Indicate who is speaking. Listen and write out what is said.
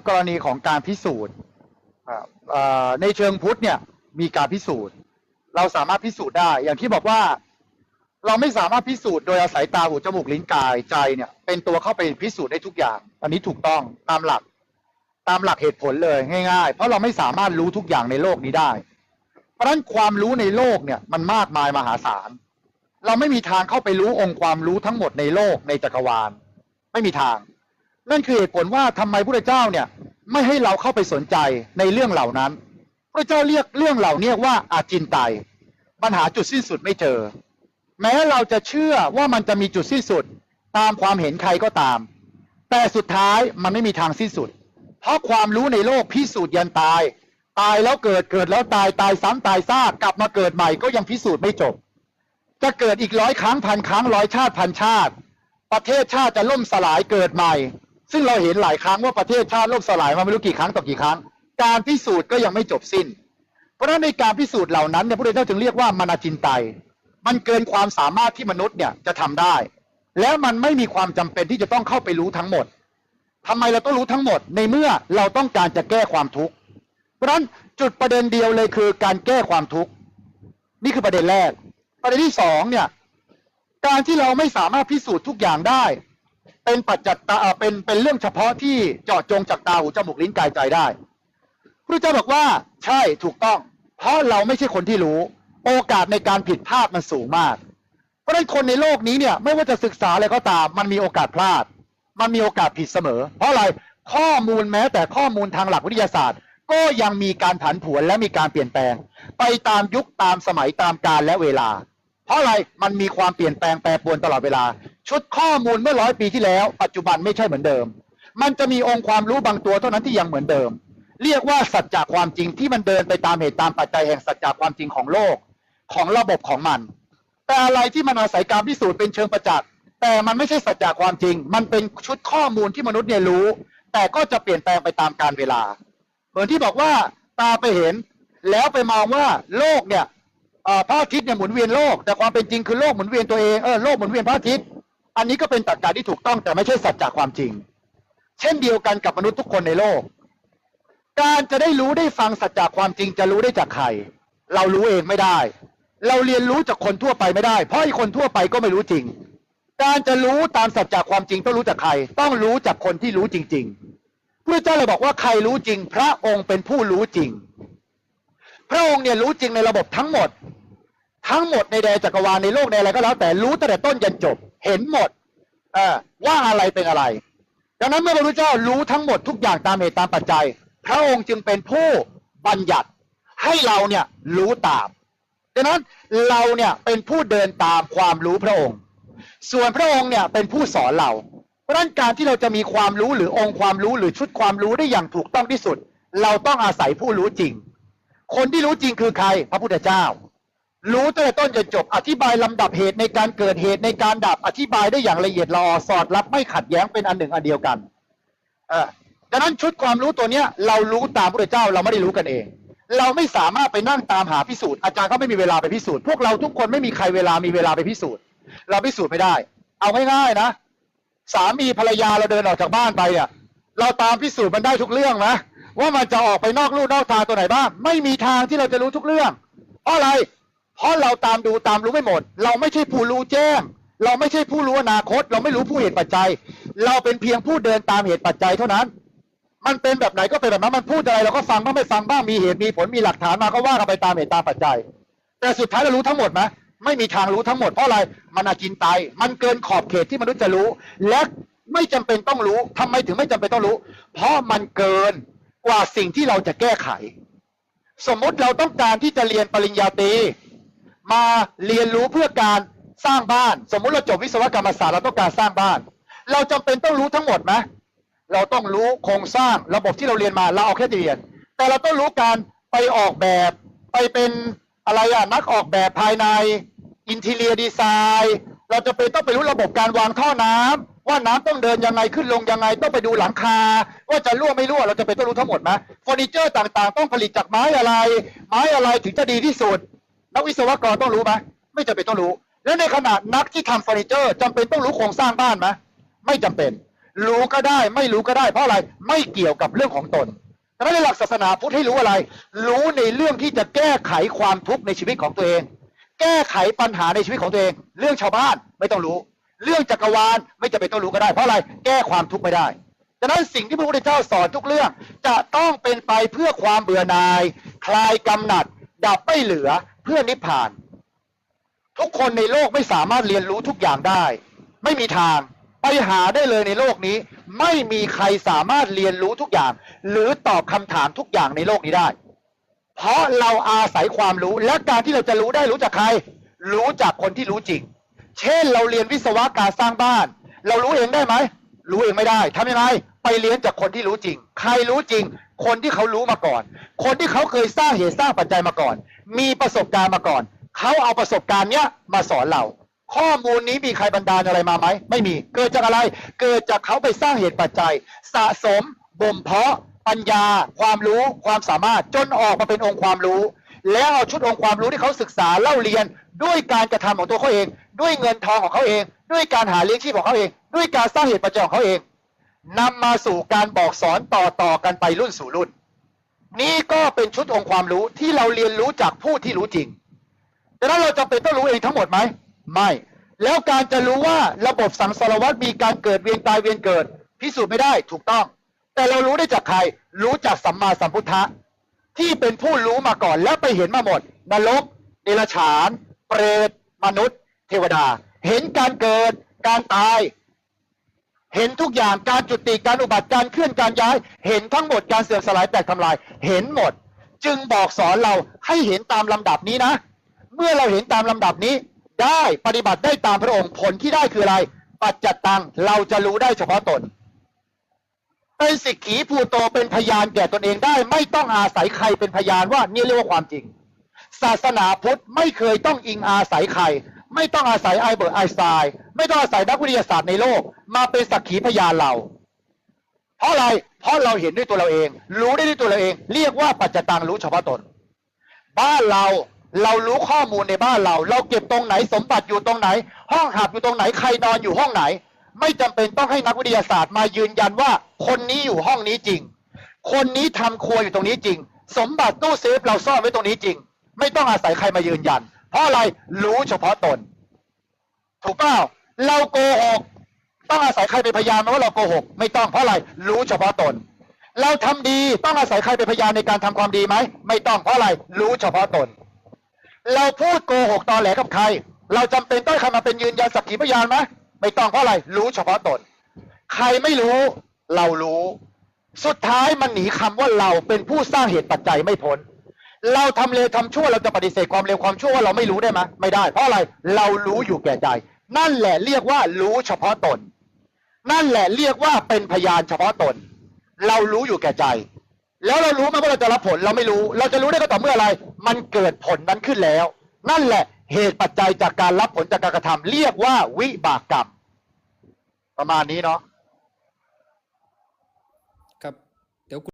Speaker 1: กรณีของการพิสูจน์ในเชิงพุทธเนี่ยมีการพิสูจน์ เราสามารถพิสูจน์ได้ อย่างที่บอกว่า เราไม่สามารถพิสูจน์โดยอาศัยตาหูจมูกลิ้นกายใจเนี่ย เป็นตัวเข้าไปพิสูจน์ได้ทุกอย่าง อันนี้ถูกต้องตามหลัก ตามหลักเหตุผลเลยง่ายๆ เพราะเราไม่สามารถรู้ทุกอย่างในโลกนี้ได้ เพราะฉะนั้นความรู้ในโลกเนี่ยมันมากมายมหาศาลเราไม่มีทางเข้าไปรู้องค์ความรู้ทั้งหมดในโลกในจักรวาล ไม่มีทาง นั่นคือเหตุผลว่าทำไมพระเจ้าเนี่ยไม่ให้เราเข้าไปสนใจในเรื่องเหล่านั้นพระเจ้าเรียกเรื่องเหล่านี้ว่าอาจินไตยมันหาจุดสิ้นสุดไม่เจอ แม้เราจะเชื่อว่ามันจะมีจุดสิ้นสุดตามความเห็นใครก็ตาม แต่สุดท้ายมันไม่มีทางสิ้นสุด เพราะความรู้ในโลกพิสูจน์ยันตาย ตายแล้วเกิดเกิดแล้วตายตายซ้ำตายซากกลับมาเกิดใหม่ก็ยังพิสูจน์ไม่จบ จะเกิดอีกร้อยครั้งพันครั้งร้อยชาติพันชาติ ประเทศชาติจะล่มสลายเกิดใหม่ ซึ่งเราเห็นหลายครั้งว่าประเทศชาติล่มสลายมาไม่รู้กี่ครั้งต่อกี่ครั้ง การพิสูจน์ก็ยังไม่จบสิ้น เพราะฉะนั้นในการพิสูจน์เหล่านั้นเนี่ยพระพุทธเจ้าจึงเรียกว่ามานาจินไตมันเกินความสามารถที่มนุษย์เนี่ยจะทำได้ แล้วมันไม่มีความจำเป็นที่จะต้องเข้าไปรู้ทั้งหมดทำไมเราต้องรู้ทั้งหมด ในเมื่อเราต้องการจะแก้ความทุกข์เพราะฉะนั้นจุดประเด็นเดียวเลยคือการแก้ความทุกข์นี่คือประเด็นแรก ประเด็นที่สองเนี่ยการที่เราไม่สามารถพิสูจน์ทุกอย่างได้ เป็นปัจจัตตาเอ่อเป็นเป็นเรื่องเฉพาะที่เจาะจงจากตาหูจมูกลิ้นกายใจได้พระเจ้าบอกว่าใช่ถูกต้อง เพราะเราไม่ใช่คนที่รู้ โอกาสในการผิดพลาดมันสูงมาก เพราะฉะนั้นคนในโลกนี้เนี่ยไม่ว่าจะศึกษาอะไรก็ตาม มันมีโอกาสพลาด มันมีโอกาสผิดเสมอ เพราะอะไรข้อมูลแม้แต่ข้อมูลทางหลักวิทยาศาสตร์ ก็ยังมีการผันผวนและมีการเปลี่ยนแปลง ไปตามยุคตามสมัยตามกาลและเวลา เพราะอะไรมันมีความเปลี่ยนแปลงแปรปรวนตลอดเวลา ชุดข้อมูลเมื่อร้อยปีที่แล้ว ปัจจุบันไม่ใช่เหมือนเดิม มันจะมีองค์ความรู้บางตัวเท่านั้นที่ยังเหมือนเดิม เรียกว่าสัจจะความจริงที่มันเดินไปตามเหตุตามปัจจัยแห่งสัจจะความจริงของโลกของระบบของมัน แต่อะไรที่มันอาศัยการพิสูจน์เป็นเชิงประจักษ์แต่มันไม่ใช่สัจจะความจริง มันเป็นชุดข้อมูลที่มนุษย์เนี่ยรู้ แต่ก็จะเปลี่ยนแปลงไปตามกาลเวลา เหมือนที่บอกว่าตาไปเห็น แล้วไปมองว่าโลกเนี่ยพระอาทิตย์เนี่ยหมุนเวียนโลก แต่ความเป็นจริงคือโลกหมุนเวียนตัวเองเออโลกหมุนเวียนพระอาทิตย์ อันนี้ก็เป็นตรรกะที่ถูกต้องแต่ไม่ใช่สัจจะความจริง เช่นเดียวกันกับมนุษย์ทุกคนในโลก การจะได้รู้ได้ฟังสัจจะความจริงจะรู้ได้จากใคร เรารู้เองไม่ได้ เราเรียนรู้จากคนทั่วไปไม่ได้ เพราะไอ้คนทั่วไปก็ไม่รู้จริง การจะรู้ตามสัจจะความจริงต้องรู้จากใคร ต้องรู้จากคนที่รู้จริง ๆพระเจ้าเลยบอกว่าใครรู้จริง พระองค์เป็นผู้รู้จริง พระองค์เนี่ยรู้จริงในระบบทั้งหมด ทั้งหมดในแดนจักรวาลในโลกในอะไรก็แล้วแต่รู้ตั้งแต่ต้นยันจบ เห็นหมดเออว่าอะไรเป็นอะไร ดังนั้นเมื่อพระพุทธเจ้ารู้ทั้งหมดทุกอย่างตามเหตุตามปัจจัย พระองค์จึงเป็นผู้บัญญัติให้เราเนี่ยรู้ตาม ดังนั้นเราเนี่ยเป็นผู้เดินตามความรู้พระองค์ ส่วนพระองค์เนี่ยเป็นผู้สอนเรา เพราะนั้นการที่เราจะมีความรู้หรือองค์ความรู้หรือชุดความรู้ได้อย่างถูกต้องที่สุด เราต้องอาศัยผู้รู้จริง คนที่รู้จริงคือใคร พระพุทธเจ้า รู้ตั้งแต่ต้นจนจบ อธิบายลำดับเหตุในการเกิดเหตุในการดับอธิบายได้อย่างละเอียดละออสอดรับไม่ขัดแย้งเป็นอันหนึ่งอันเดียวกันเออดังนั้นชุดความรู้ตัวเนี้ย เรารู้ตามพระเจ้าเราไม่ได้รู้กันเอง เราไม่สามารถไปนั่งตามหาพิสูจน์อาจารย์ก็ไม่มีเวลาไปพิสูจน์พวกเราทุกคนไม่มีใครเวลามีเวลาไปพิสูจน์ เราพิสูจน์ไม่ได้ เอาง่ายๆนะ สามีภรรยาเราเดินออกจากบ้านไปอะเราตามพิสูจน์มันได้ทุกเรื่องไหมว่ามันจะออกไปนอกลู่นอกทางตัวไหนบ้างไม่มีทางที่เราจะรู้ทุกเรื่องเพราะอะไร เพราะเราตามดูตามรู้ไม่หมด เราไม่ใช่ผู้รู้แจ้ง เราไม่ใช่ผู้รู้อนาคต เราไม่รู้ผู้เหตุปัจจัย เราเป็นเพียงผู้เดินตามเหตุปัจจัยเท่านั้น มันเป็นแบบไหนก็เป็นแบบนั้นมันพูดอะไรเราก็ฟังบ้างไม่ฟังบ้างมีเหตุมีผลมีหลักฐานมาก็ว่ากันไปตามเหตุตามปัจจัย แต่สุดท้ายเรารู้ทั้งหมดไหมไม่มีทางรู้ทั้งหมดเพราะอะไรมันอาจินไตยมันเกินขอบเขตที่มนุษย์จะรู้ และไม่จำเป็นต้องรู้ทำไมถึงไม่จำเป็นต้องรู้ เพราะมันเกินกว่าสิ่งที่เราจะแก้ไข สมมติเราต้องการที่จะเรียนปริญญาตรี มาเรียนรู้เพื่อการสร้างบ้าน สมมุติเราจบวิศวกรรมศาสตร์เราต้องการสร้างบ้าน เราจำเป็นต้องรู้ทั้งหมดไหมเราต้องรู้โครงสร้างระบบที่เราเรียนมาเราเอาแค่เรียน แต่เราต้องรู้การไปออกแบบ ไปเป็นอะไรอะนักออกแบบภายในอินเทเลียดีไซน์เราจะเป็นต้องไปรู้ระบบการวางท่อน้ำว่าน้ำต้องเดินยังไงขึ้นลงยังไงต้องไปดูหลังคา ว่าจะรั่วไม่รั่วเราจะเป็นต้องรู้ทั้งหมดไหมเฟอร์นิเจอร์ต่างๆ ต้องผลิตจากไม้อะไร ไม้อะไรถึงจะดีที่สุด นักวิศวกรต้องรู้ไหมไม่จำเป็นต้องรู้ แล้วในขณะนักที่ทำเฟอร์นิเจอร์จำเป็นต้องรู้โครงสร้างบ้านไหมไม่จำเป็น รู้ก็ได้ ไม่รู้ก็ได้ เพราะอะไรไม่เกี่ยวกับเรื่องของตนดังนั้นในหลักศาสนาพุทธให้รู้อะไร รู้ในเรื่องที่จะแก้ไขความทุกข์ในชีวิตของตัวเอง แก้ไขปัญหาในชีวิตของตัวเอง เรื่องชาวบ้านไม่ต้องรู้ เรื่องจักรวาลไม่จำเป็นต้องรู้ก็ได้ เพราะอะไรแก้ความทุกข์ไม่ได้ดังนั้นสิ่งที่พระพุทธเจ้าสอนทุกเรื่องจะต้องเป็นไปเพื่อความเบื่อหน่าย คลายกำหนัด ดับไม่เหลือ เพื่อนิพพาน ทุกคนในโลกไม่สามารถเรียนรู้ทุกอย่างได้ ไม่มีทางไปหาได้เลยในโลกนี้ ไม่มีใครสามารถเรียนรู้ทุกอย่าง หรือตอบคำถามทุกอย่างในโลกนี้ได้ เพราะเราอาศัยความรู้และการที่เราจะรู้ได้รู้จากใคร รู้จากคนที่รู้จริง เช่นเราเรียนวิศวะการสร้างบ้าน เรารู้เองได้ไหมรู้เองไม่ได้ทำยังไงไปเรียนจากคนที่รู้จริง ใครรู้จริง คนที่เขารู้มาก่อน คนที่เขาเคยสร้างเหตุสร้างปัจจัยมาก่อน มีประสบการณ์มาก่อน เขาเอาประสบการณ์เนี้ยมาสอนเรา ข้อมูลนี้มีใครบันดาลอะไรมาไหม ไม่มี เกิดจากอะไร เกิดจากเขาไปสร้างเหตุปัจจัย สะสมบ่มเพาะ ปัญญา ความรู้ ความสามารถ จนออกมาเป็นองค์ความรู้ แล้วเอาชุดองค์ความรู้ที่เขาศึกษาเล่าเรียน ด้วยการกระทำของตัวเขาเอง ด้วยเงินทองของเขาเอง ด้วยการหาเลี้ยงชีพของเขาเอง ด้วยการสร้างเหตุปัจจัยของเขาเอง นำมาสู่การบอกสอนต่อต่อๆกันไปรุ่นสู่รุ่น นี่ก็เป็นชุดองค์ความรู้ที่เราเรียนรู้จากผู้ที่รู้จริงดังนั้นเราจำเป็นต้องรู้เองทั้งหมดไหมไม่ แล้วการจะรู้ว่าระบบสังสารวัตรมีการเกิดเวียนตายเวียนเกิด พิสูจน์ไม่ได้ถูกต้อง แต่เรารู้ได้จากใคร รู้จากสัมมาสัมพุทธะที่เป็นผู้รู้มาก่อนแล้วไปเห็นมาหมด นรกเดรัจฉาน เปรตมนุษย์ เทวดา เห็นการเกิดการตาย เห็นทุกอย่างการจุติการอุบัติการเคลื่อนการย้าย เห็นทั้งหมดการเสื่อมสลายแตกทำลาย เห็นหมด จึงบอกสอนเราให้เห็นตามลำดับนี้นะ เมื่อเราเห็นตามลำดับนี้ ได้ปฏิบัติได้ตามพระองค์ผลที่ได้คืออะไร ปัจจัตตังเราจะรู้ได้เฉพาะตน เป็นสิกขีภูโตเป็นพยานแก่ตนเองได้ ไม่ต้องอาศัยใครเป็นพยานว่านี่เรียกว่าความจริง ศาสนาพุทธไม่เคยต้องอิงอาศัยใคร ไม่ต้องอาศัยไอเบิร์ตไอสไตน์ไม่ต้องอาศัยนักวิทยาศาสตร์ในโลก มาเป็นสักขีพยานเรา เพราะอะไร เพราะเราเห็นด้วยตัวเราเอง รู้ได้ด้วยตัวเราเอง เรียกว่าปัจจตังรู้เฉพาะตน บ้านเราเรารู้ข้อมูลในบ้านเรา เราเก็บตรงไหนสมบัติอยู่ตรงไหน ห้องหับอยู่ตรงไหนใครนอนอยู่ห้องไหน ไม่จำเป็นต้องให้นักวิทยาศาสตร์มายืนยันว่า คนนี้อยู่ห้องนี้จริง คนนี้ทำครัวอยู่ตรงนี้จริง สมบัติตู้เซฟเราซ่อนไว้ตรงนี้จริง ไม่ต้องอาศัยใครมายืนยัน เพราะอะไรรู้เฉพาะตน ถูกเปล่าเราโกหก ต้องอาศัยใครเป็นพยานไหมว่าเราโกหก ไม่ต้องเพราะอะไรรู้เฉพาะตน เราทำดีต้องอาศัยใครเป็นพยานในการทำความดีไหมไม่ต้องเพราะอะไรรู้เฉพาะตน เราพูดโกหกตอแหลกับใคร เราจำเป็นต้องให้ใครมาเป็นยืนยันสักขีพยานไหมไม่ต้องเพราะอะไรรู้เฉพาะตน ใครไม่รู้ เรารู้ สุดท้ายมันหนีคำว่าเราเป็นผู้สร้างเหตุปัจจัยไม่พ้น เราทำเลวทำชั่วเราจะปฏิเสธความเลวความชั่วว่าเราไม่รู้ได้ไหมไม่ได้ เพราะอะไรเรารู้อยู่แก่ใจ นั่นแหละเรียกว่ารู้เฉพาะตน นั่นแหละเรียกว่าเป็นพยานเฉพาะตน เรารู้อยู่แก่ใจ แล้วเรารู้ไหมว่าเราจะรับผลเราไม่รู้ เราจะรู้ได้ก็ต่อเมื่ออะไร มันเกิดผลนั้นขึ้นแล้ว นั่นแหละเหตุปัจจัยจากการรับผลจากการกระทำเรียกว่าวิบากกรรมประมาณนี้เนาะ